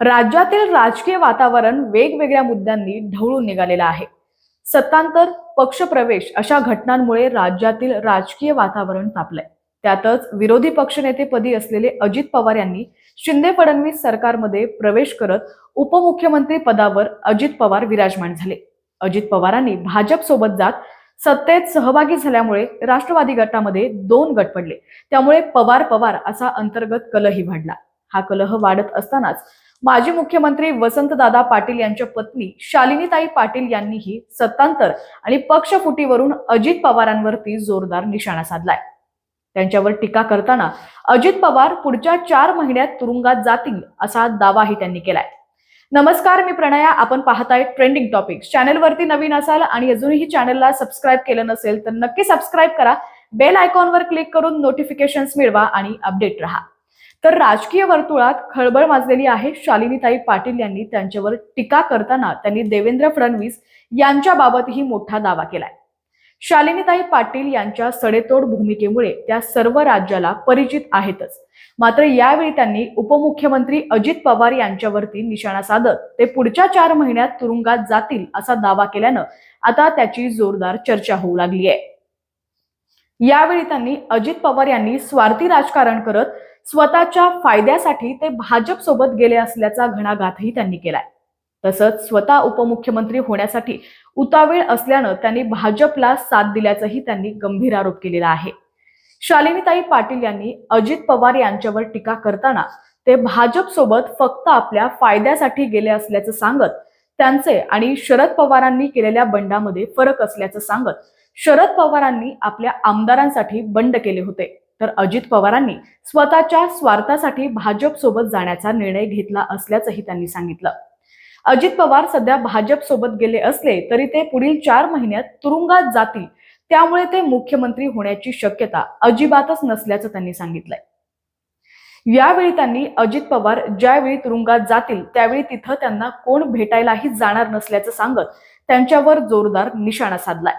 राज्यातील राजकीय वातावरण वेगवेगळ्या मुद्द्यांनी ढवळून निघालेलं आहे. सत्तांतर पक्षप्रवेश अशा घटनांमुळे राज्यातील राजकीय वातावरण तापलंय. त्यातच विरोधी पक्षनेतेपदी असलेले अजित पवार यांनी शिंदे फडणवीस सरकारमध्ये प्रवेश करत उपमुख्यमंत्री पदावर अजित पवार विराजमान झाले. अजित पवारांनी भाजप सोबत जात सत्तेत सहभागी झाल्यामुळे राष्ट्रवादी गटामध्ये दोन गट पडले. त्यामुळे पवार पवार असा अंतर्गत कलही वाढला. हा कलह वाढत असतानाच माजी मुख्यमंत्री वसंतदादा पाटील यांच्या पत्नी शालिनीताई पाटील यांनीही सत्तांतर आणि पक्षफुटीवरून अजित पवारांवरती जोरदार निशाणा साधलाय. त्यांच्यावर टीका करताना अजित पवार पुढच्या चार महिन्यात तुरुंगात जातील असा दावाही त्यांनी केलाय. नमस्कार मी प्रणया. आपण पाहताय ट्रेंडिंग टॉपिक्स चॅनलवरती नवीन असाल आणि अजूनही चॅनलला सबस्क्राईब केलं नसेल तर नक्की सबस्क्राईब करा. बेल आयकॉनवर क्लिक करून नोटिफिकेशन्स मिळवा आणि अपडेट राहा. तर राजकीय वर्तुळात खळबळ माजलेली आहे शालिनीताई पाटील यांनी त्यांच्यावर टीका करताना त्यांनी देवेंद्र फडणवीस यांच्याबाबतही मोठा दावा केलाय. शालिनीताई पाटील यांच्या सडेतोड भूमिकेमुळे त्या सर्व राज्याला परिचित आहेतच. मात्र यावेळी त्यांनी उपमुख्यमंत्री अजित पवार यांच्यावरती निशाणा साधत ते पुढच्या चार महिन्यात तुरुंगात जातील असा दावा केल्यानं आता त्याची जोरदार चर्चा होऊ लागली आहे यावेळी त्यांनी अजित पवार यांनी स्वार्थी राजकारण करत स्वतःच्या फायद्यासाठी ते भाजप सोबत गेले असल्याचा घणाघातही त्यांनी केलाय. तसंच स्वतः उपमुख्यमंत्री होण्यासाठी उतावीळ असल्यानं त्यांनी भाजपला साथ दिल्याचाही त्यांनी गंभीर आरोप केलेला आहे. शालिनीताई पाटील यांनी अजित पवार यांच्यावर टीका करताना ते भाजप सोबत फक्त आपल्या फायद्यासाठी गेले असल्याचं सांगत त्यांचे आणि शरद पवारांनी केलेल्या बंडामध्ये फरक असल्याचं सांगत शरद पवारांनी आपल्या आमदारांसाठी बंड केले होते. तर अजित पवारांनी स्वतःच्या स्वार्थासाठी भाजप सोबत जाण्याचा निर्णय घेतला असल्याचंही त्यांनी सांगितलं. अजित पवार सध्या भाजप सोबत गेले असले तरी ते पुढील चार महिन्यात तुरुंगात जातील त्यामुळे ते मुख्यमंत्री होण्याची शक्यता अजिबातच नसल्याचं त्यांनी सांगितलंय. यावेळी त्यांनी अजित पवार ज्यावेळी तुरुंगात जातील त्यावेळी तिथं त्यांना कोण भेटायलाही जाणार नसल्याचं सांगत त्यांच्यावर जोरदार निशाणा साधलाय.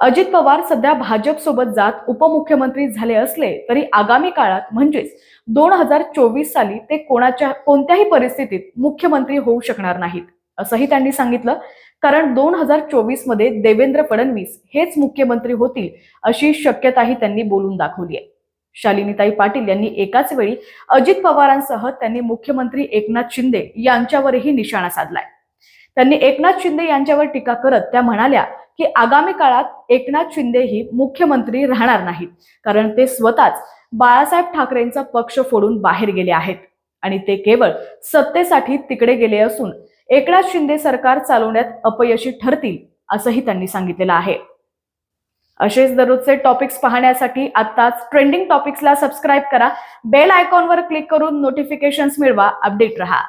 अजित पवार सध्या भाजप सोबत जात उपमुख्यमंत्री झाले असले तरी आगामी काळात म्हणजेच दोन हजार चोवीस साली ते कोणाच्या कोणत्याही परिस्थितीत मुख्यमंत्री होऊ शकणार नाहीत असंही त्यांनी सांगितलं. कारण दोन हजार चोवीसमध्ये देवेंद्र फडणवीस हेच मुख्यमंत्री होतील अशी शक्यताही त्यांनी बोलून दाखवली आहे. शालिनीताई पाटील यांनी एकाच वेळी अजित पवारांसह त्यांनी मुख्यमंत्री एकनाथ शिंदे यांच्यावरही निशाणा साधलाय. त्यांनी एकनाथ शिंदे यांच्यावर टीका करत त्या म्हणाल्या की आगामी काळात एकनाथ शिंदे ही मुख्यमंत्री राहणार नाहीत. कारण ते स्वतःच बाळासाहेब ठाकरेंचा पक्ष फोडून बाहेर गेले आहेत. आणि ते केवळ सत्तेसाठी तिकडे गेले असून एकनाथ शिंदे सरकार चालवण्यात अपयशी ठरतील असंही त्यांनी सांगितलेलं आहे. असेच दररोजचे टॉपिक्स पाहण्यासाठी आत्ताच ट्रेंडिंग टॉपिक्सला सबस्क्राईब करा. बेल आयकॉनवर क्लिक करून नोटिफिकेशन्स मिळवा. अपडेट रहा.